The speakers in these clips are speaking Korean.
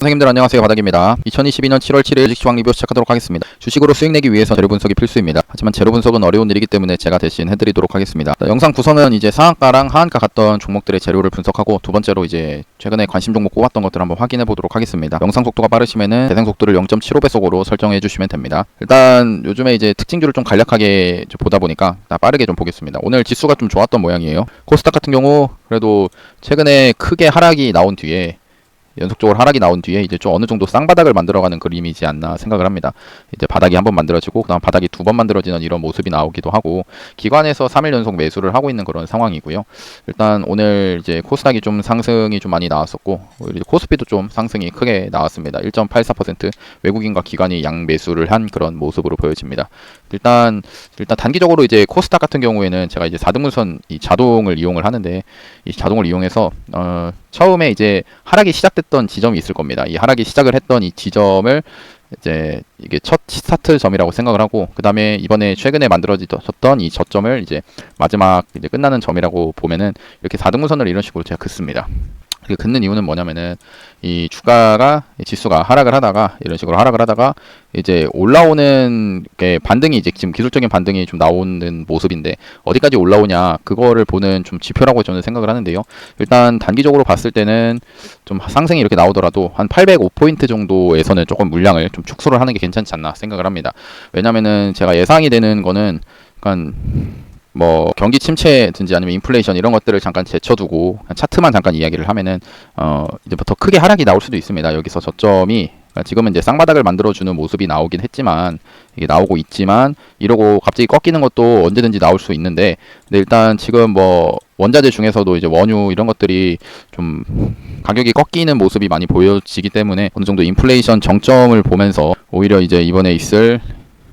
선생님들 안녕하세요 바닥입니다. 2022년 7월 7일 주식 시황 리뷰 시작하도록 하겠습니다. 주식으로 수익 내기 위해서 재료 분석이 필수입니다. 하지만 재료 분석은 어려운 일이기 때문에 제가 대신 해드리도록 하겠습니다. 자, 영상 구성은 이제 상한가랑 하한가 갔던 종목들의 재료를 분석하고 두 번째로 이제 최근에 관심 종목 꼽았던 것들 한번 확인해 보도록 하겠습니다. 영상 속도가 빠르시면은 재생 속도를 0.75배속으로 설정해 주시면 됩니다. 일단 요즘에 이제 특징주를 좀 간략하게 좀 보다 보니까 나 빠르게 좀 보겠습니다. 오늘 지수가 좀 좋았던 모양이에요. 코스닥 같은 경우 그래도 최근에 크게 하락이 나온 뒤에 연속적으로 하락이 나온 뒤에 이제 좀 어느 정도 쌍바닥을 만들어가는 그림이지 않나 생각을 합니다. 이제 바닥이 한 번 만들어지고 그다음 바닥이 두 번 만들어지는 이런 모습이 나오기도 하고 기관에서 3일 연속 매수를 하고 있는 그런 상황이고요. 일단 오늘 이제 코스닥이 좀 상승이 좀 많이 나왔었고 코스피도 좀 상승이 크게 나왔습니다. 1.84% 외국인과 기관이 양 매수를 한 그런 모습으로 보여집니다. 일단 일단 단기적으로 이제 코스닥 같은 경우에는 제가 이제 4등분선 이 자동을 이용을 하는데 이 자동을 이용해서 어 처음에 이제 하락이 시작됐던 지점이 있을 겁니다. 이 하락이 시작을 했던 이 지점을 이제 이게 첫 스타트 점이라고 생각을 하고 그 다음에 이번에 최근에 만들어졌던 이 저점을 이제 마지막 이제 끝나는 점이라고 보면은 이렇게 4등분선을 이런 식으로 제가 긋습니다. 그 긋는 이유는 뭐냐면은 이 주가가 이 지수가 하락을 하다가 이런 식으로 하락을 하다가 이제 올라오는 게 반등이 이제 지금 기술적인 반등이 좀 나오는 모습인데 어디까지 올라오냐 그거를 보는 좀 지표라고 저는 생각을 하는데요. 일단 단기적으로 봤을 때는 좀 상승이 이렇게 나오더라도 한 805포인트 정도에서는 조금 물량을 좀 축소를 하는 게 괜찮지 않나 생각을 합니다. 왜냐면은 제가 예상이 되는 거는 약간 뭐 경기 침체든지 아니면 인플레이션 이런 것들을 잠깐 제쳐두고 차트만 잠깐 이야기를 하면은 어 이제 더 크게 하락이 나올 수도 있습니다. 여기서 저점이 그러니까 지금은 이제 쌍바닥을 만들어주는 모습이 나오긴 했지만 이게 나오고 있지만 이러고 갑자기 꺾이는 것도 언제든지 나올 수 있는데 근데 일단 지금 뭐 원자재 중에서도 이제 원유 이런 것들이 좀 가격이 꺾이는 모습이 많이 보여지기 때문에 어느 정도 인플레이션 정점을 보면서 오히려 이제 이번에 있을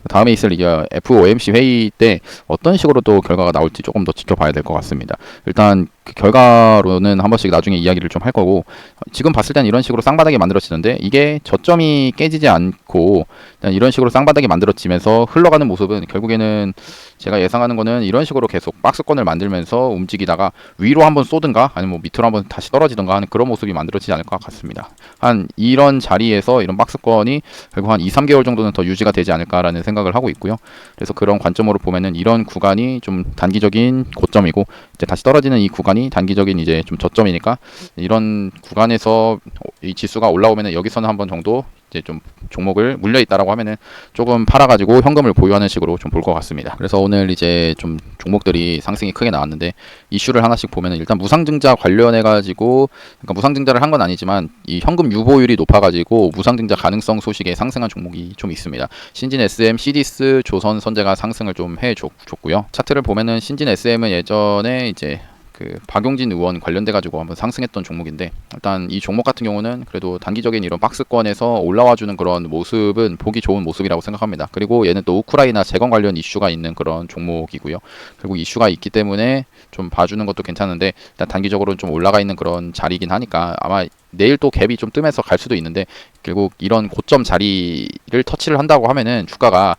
다음에 있을 FOMC 회의 때 어떤 식으로 또 결과가 나올지 조금 더 지켜봐야 될 것 같습니다. 일단 그 결과로는 한 번씩 나중에 이야기를 좀 할 거고 지금 봤을 땐 이런 식으로 쌍바닥이 만들어지는데 이게 저점이 깨지지 않고 이런 식으로 쌍바닥이 만들어지면서 흘러가는 모습은 결국에는 제가 예상하는 거는 이런 식으로 계속 박스권을 만들면서 움직이다가 위로 한번 쏘든가 아니면 뭐 밑으로 한번 다시 떨어지든가 하는 그런 모습이 만들어지지 않을 것 같습니다. 한 이런 자리에서 이런 박스권이 결국 한 2, 3개월 정도는 더 유지가 되지 않을까라는 생각을 하고 있고요. 그래서 그런 관점으로 보면은 이런 구간이 좀 단기적인 고점이고 이제 다시 떨어지는 이 구간이 단기적인 이제 좀 저점이니까 이런 구간에서 이 지수가 올라오면은 여기서는 한 번 정도 이제 좀 종목을 물려 있다라고 하면은 조금 팔아가지고 현금을 보유하는 식으로 좀 볼 것 같습니다. 그래서 오늘 이제 좀 종목들이 상승이 크게 나왔는데 이슈를 하나씩 보면은 일단 무상증자 관련해 가지고 그러니까 무상증자를 한 건 아니지만 이 현금 유보율이 높아가지고 무상증자 가능성 소식에 상승한 종목이 좀 있습니다. 신진 SM, CD스, 조선 선제가 상승을 좀 해줬고요. 차트를 보면은 신진 SM은 예전에 이제 그 박용진 의원 관련돼 가지고 한번 상승했던 종목인데 일단 이 종목 같은 경우는 그래도 단기적인 이런 박스권에서 올라와 주는 그런 모습은 보기 좋은 모습이라고 생각합니다. 그리고 얘는 또 우크라이나 재건 관련 이슈가 있는 그런 종목이고요. 그리고 이슈가 있기 때문에 좀 봐주는 것도 괜찮은데 일단 단기적으로는 좀 올라가 있는 그런 자리이긴 하니까 아마 내일 또 갭이 좀 뜨면서 갈 수도 있는데 결국 이런 고점 자리를 터치를 한다고 하면은 주가가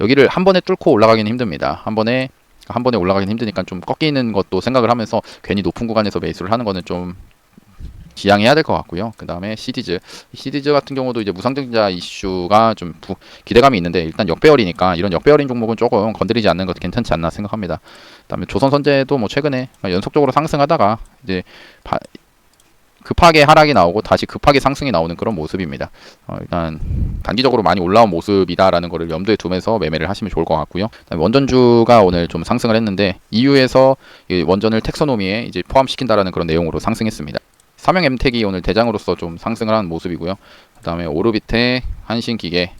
여기를 한 번에 뚫고 올라가기는 힘듭니다. 한 번에 한 번에 올라가긴 힘드니까 좀 꺾이는 것도 생각을 하면서 괜히 높은 구간에서 매수를 하는 거는 좀 지양해야 될 것 같고요. 그 다음에 시디즈, 시디즈 같은 경우도 이제 무상증자 이슈가 좀 부, 기대감이 있는데 일단 역배열이니까 이런 역배열인 종목은 조금 건드리지 않는 것도 괜찮지 않나 생각합니다. 그 다음에 조선선제도 뭐 최근에 연속적으로 상승하다가 이제 바, 급하게 하락이 나오고 다시 급하게 상승이 나오는 그런 모습입니다. 어, 일단 단기적으로 많이 올라온 모습이다라는 것을 염두에 두면서 매매를 하시면 좋을 것 같고요. 원전주가 오늘 좀 상승을 했는데 EU에서 원전을 텍소노미에 이제 포함시킨다라는 그런 내용으로 상승했습니다. 삼형 엠텍이 오늘 대장으로서 좀 상승을 하는 모습이고요. 그 다음에 오르비테, 한신기계,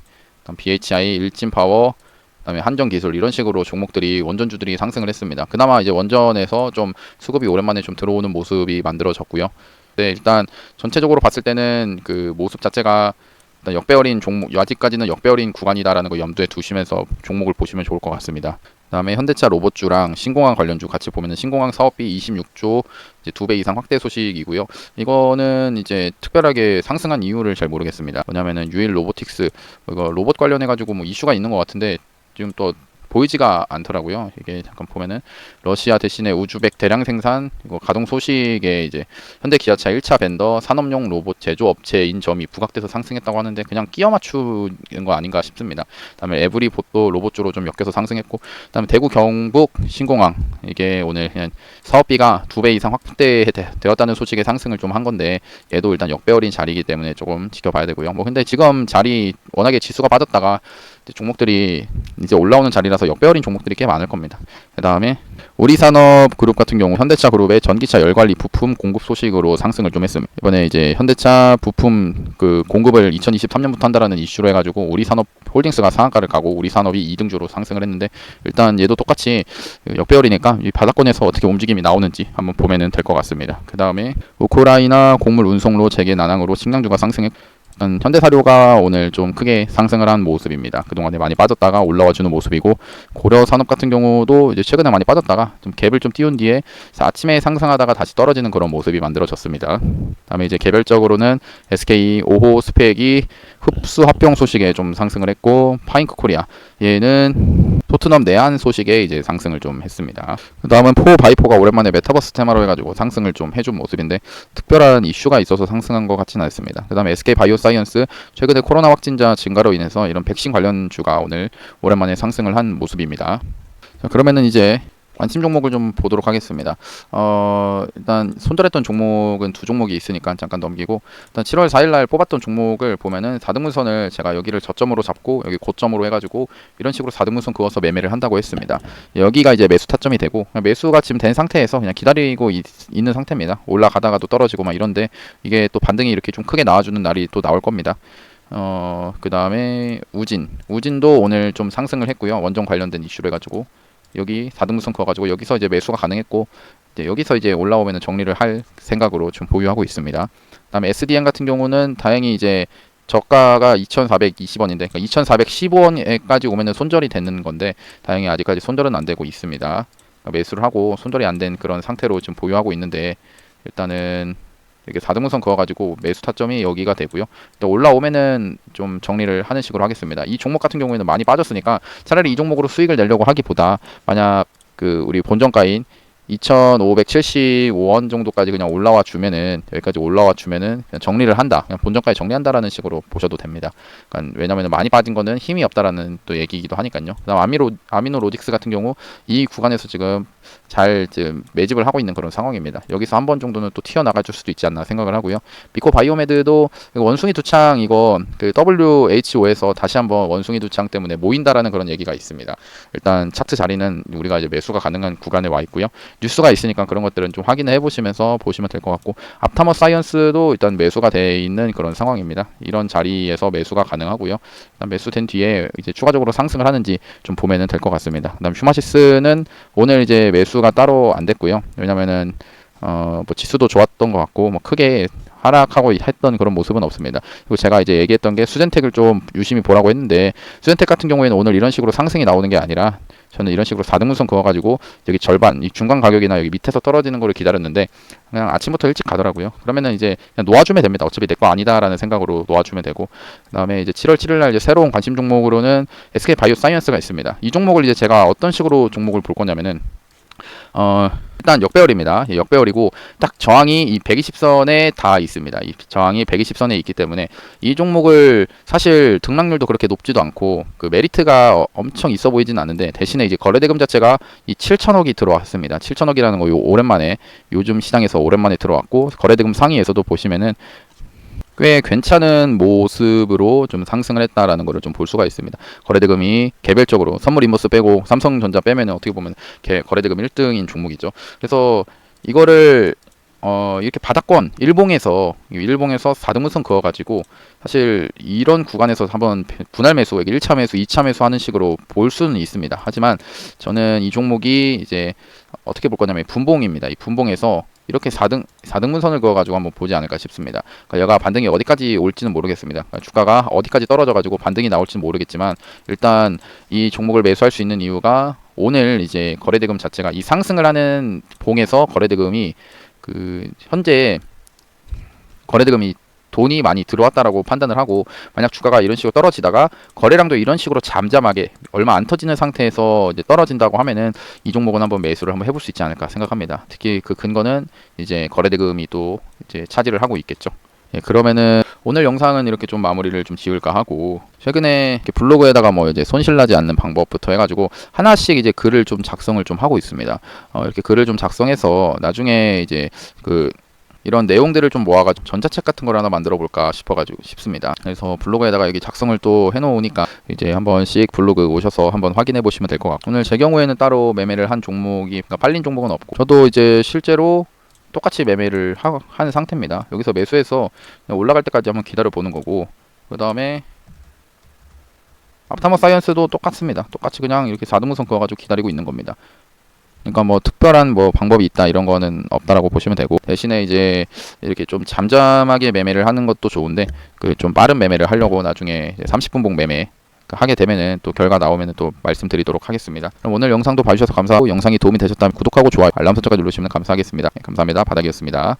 BHI, 일진파워, 그다음에 한정 기술 이런 식으로 종목들이 원전주들이 상승을 했습니다. 그나마 이제 원전에서 좀 수급이 오랜만에 좀 들어오는 모습이 만들어졌고요. 네, 일단 전체적으로 봤을 때는 그 모습 자체가 일단 역배열인 종목 아직까지는 역배열인 구간이다라는 거 염두에 두시면서 종목을 보시면 좋을 것 같습니다. 그다음에 현대차 로봇주랑 신공항 관련주 같이 보면은 신공항 사업비 26조 이제 두 배 이상 확대 소식이고요. 이거는 이제 특별하게 상승한 이유를 잘 모르겠습니다. 뭐냐면은 유일 로보틱스 이거 로봇 관련해 가지고 뭐 이슈가 있는 것 같은데 지금 또 보이지가 않더라고요. 이게 잠깐 보면은 러시아 대신에 우즈벡 대량 생산 이거 가동 소식에 이제 현대 기아차 1차 벤더 산업용 로봇 제조 업체인 점이 부각돼서 상승했다고 하는데 그냥 끼워 맞추는 거 아닌가 싶습니다. 그다음에 에브리 봇도 로봇주로 좀 엮여서 상승했고 그다음에 대구 경북 신공항 이게 오늘 그냥 사업비가 두 배 이상 확대되었다는 소식의 상승을 좀 한 건데 얘도 일단 역배열인 자리이기 때문에 조금 지켜봐야 되고요. 뭐 근데 지금 자리 워낙에 지수가 빠졌다가 종목들이 이제 올라오는 자리라서 역배열인 종목들이 꽤 많을 겁니다. 그 다음에 우리산업 그룹 같은 경우 현대차 그룹의 전기차 열관리 부품 공급 소식으로 상승을 좀 했습니다. 이번에 이제 현대차 부품 그 공급을 2023년부터 한다라는 이슈로 해가지고 우리산업 홀딩스가 상한가를 가고 우리산업이 2등주로 상승을 했는데 일단 얘도 똑같이 역배열이니까 이 바닥권에서 어떻게 움직임이 나오는지 한번 보면은 될 것 같습니다. 그 다음에 우크라이나 곡물 운송로 재개 난항으로 식량주가 상승했 일단 현대사료가 오늘 좀 크게 상승을 한 모습입니다. 그동안에 많이 빠졌다가 올라와 주는 모습이고 고려산업 같은 경우도 이제 최근에 많이 빠졌다가 좀 갭을 좀 띄운 뒤에 아침에 상승하다가 다시 떨어지는 그런 모습이 만들어졌습니다. 다음에 이제 개별적으로는 SK 5호 스펙이 흡수 합병 소식에 좀 상승을 했고 파인크 코리아 얘는 토트넘 내한 소식에 이제 상승을 좀 했습니다. 그 다음은 포 바이포가 오랜만에 메타버스 테마로 해가지고 상승을 좀 해준 모습인데 특별한 이슈가 있어서 상승한 것 같지는 않습니다. 그 다음에 SK 바이오사이언스 최근에 코로나 확진자 증가로 인해서 이런 백신 관련주가 오늘 오랜만에 상승을 한 모습입니다. 자, 그러면은 이제 관심 종목을 좀 보도록 하겠습니다. 어, 일단 손절했던 종목은 두 종목이 있으니까 잠깐 넘기고 일단 7월 4일 날 뽑았던 종목을 보면은 4등분선을 제가 여기를 저점으로 잡고 여기 고점으로 해가지고 이런 식으로 4등분선 그어서 매매를 한다고 했습니다. 여기가 이제 매수 타점이 되고 매수가 지금 된 상태에서 그냥 기다리고 있, 는 상태입니다. 올라가다가 또 떨어지고 막 이런데 이게 또 반등이 이렇게 좀 크게 나와주는 날이 또 나올 겁니다. 어, 그 다음에 우진. 우진도 오늘 좀 상승을 했고요. 원전 관련된 이슈로 해가지고. 여기 4등분선 그어가지고 여기서 이제 매수가 가능했고 이제 여기서 이제 올라오면 정리를 할 생각으로 좀 보유하고 있습니다. 그다음에 SDN 같은 경우는 다행히 이제 저가가 2,420원인데 그러니까 2,415원에까지 오면은 손절이 되는 건데 다행히 아직까지 손절은 안 되고 있습니다. 그러니까 매수를 하고 손절이 안 된 그런 상태로 지금 보유하고 있는데 일단은 이렇게 4등분선 그어가지고 매수 타점이 여기가 되고요. 또 올라오면은 좀 정리를 하는 식으로 하겠습니다. 이 종목 같은 경우에는 많이 빠졌으니까 차라리 이 종목으로 수익을 내려고 하기보다 만약 그 우리 본전가인 2,575원 정도까지 그냥 올라와 주면은 여기까지 올라와 주면은 그냥 정리를 한다. 그냥 본전까지 정리한다라는 식으로 보셔도 됩니다. 그러니까 왜냐면 많이 빠진 거는 힘이 없다라는 또 얘기이기도 하니까요. 그다음 아미로 아미노 로직스 같은 경우 이 구간에서 지금 잘 지금 매집을 하고 있는 그런 상황입니다. 여기서 한 번 정도는 또 튀어나갈 수도 있지 않나 생각을 하고요. 미코 바이오메드도 원숭이 두창 이거 그 WHO에서 다시 한번 원숭이 두창 때문에 모인다라는 그런 얘기가 있습니다. 일단 차트 자리는 우리가 이제 매수가 가능한 구간에 와 있고요. 뉴스가 있으니까 그런 것들은 좀 확인해 보시면서 보시면 될 것 같고 앞타머 사이언스도 일단 매수가 돼 있는 그런 상황입니다. 이런 자리에서 매수가 가능하고요. 매수된 뒤에 이제 추가적으로 상승을 하는지 좀 보면은 될 것 같습니다. 그다음 휴마시스는 오늘 이제 매수가 따로 안 됐고요. 왜냐면은 어 뭐 지수도 좋았던 것 같고 뭐 크게 하락하고 했던 그런 모습은 없습니다. 그리고 제가 이제 얘기했던 게 수젠텍을 좀 유심히 보라고 했는데 수젠텍 같은 경우에는 오늘 이런 식으로 상승이 나오는 게 아니라 저는 이런 식으로 4등분선 그어가지고 여기 절반 이 중간 가격이나 여기 밑에서 떨어지는 거를 기다렸는데 그냥 아침부터 일찍 가더라고요. 그러면은 이제 그냥 놓아주면 됩니다. 어차피 내 거 아니다라는 생각으로 놓아주면 되고 그다음에 이제 7월 7일 날 이제 새로운 관심 종목으로는 SK 바이오 사이언스가 있습니다. 이 종목을 이제 제가 어떤 식으로 종목을 볼 거냐면은 어 일단 역배열입니다. 예, 역배열이고 딱 저항이 이 120선에 다 있습니다. 이 저항이 120선에 있기 때문에 이 종목을 사실 등락률도 그렇게 높지도 않고 그 메리트가 어, 엄청 있어 보이진 않는데 대신에 이제 거래대금 자체가 이 7천억이 들어왔습니다. 7천억이라는 거 요 오랜만에 요즘 시장에서 오랜만에 들어왔고 거래대금 상위에서도 보시면은 꽤 괜찮은 모습으로 좀 상승을 했다라는 것을 좀 볼 수가 있습니다. 거래대금이 개별적으로 선물 인버스 빼고 삼성전자 빼면 어떻게 보면 개, 거래대금 1등인 종목이죠. 그래서 이거를 어 이렇게 바닥권 일봉에서 일봉에서 4등분선 그어가지고 사실 이런 구간에서 한번 분할 매수 1차 매수, 2차 매수 하는 식으로 볼 수는 있습니다. 하지만 저는 이 종목이 이제 어떻게 볼 거냐면 분봉입니다. 이 분봉에서 이렇게 4등 4등분선을 그어 가지고 한번 보지 않을까 싶습니다. 그러니까 얘가 반등이 어디까지 올지는 모르겠습니다. 그러니까 주가가 어디까지 떨어져 가지고 반등이 나올지는 모르겠지만 일단 이 종목을 매수할 수 있는 이유가 오늘 이제 거래대금 자체가 이 상승을 하는 봉에서 거래대금이 그 현재 거래대금이 돈이 많이 들어왔다라고 판단을 하고 만약 주가가 이런 식으로 떨어지다가 거래량도 이런 식으로 잠잠하게 얼마 안 터지는 상태에서 이제 떨어진다고 하면은 이 종목은 한번 매수를 한번 해볼 수 있지 않을까 생각합니다. 특히 그 근거는 이제 거래대금이 또 이제 차지를 하고 있겠죠. 예, 그러면은 오늘 영상은 이렇게 좀 마무리를 좀 지을까 하고 최근에 블로그에다가 뭐 이제 손실나지 않는 방법부터 해가지고 하나씩 이제 글을 좀 작성을 좀 하고 있습니다. 어, 이렇게 글을 좀 작성해서 나중에 이제 그 이런 내용들을 좀 모아가지고 전자책 같은 걸 하나 만들어 볼까 싶어가지고 싶습니다. 그래서 블로그에다가 여기 작성을 또 해놓으니까 이제 한 번씩 블로그 오셔서 한번 확인해 보시면 될 것 같고 오늘 제 경우에는 따로 매매를 한 종목이 그러니까 팔린 종목은 없고 저도 이제 실제로 똑같이 매매를 하, 하는 상태입니다. 여기서 매수해서 올라갈 때까지 한번 기다려 보는 거고 그 다음에 앞타머 사이언스도 똑같습니다. 똑같이 그냥 이렇게 4등분선 그어가지고 기다리고 있는 겁니다. 그러니까 뭐 특별한 뭐 방법이 있다 이런 거는 없다라고 보시면 되고 대신에 이제 이렇게 좀 잠잠하게 매매를 하는 것도 좋은데 그 좀 빠른 매매를 하려고 나중에 30분 봉 매매 하게 되면은 또 결과 나오면은 또 말씀드리도록 하겠습니다. 그럼 오늘 영상도 봐주셔서 감사하고 영상이 도움이 되셨다면 구독하고 좋아요 알람 설정까지 누르시면 감사하겠습니다. 네, 감사합니다. 바닥이었습니다.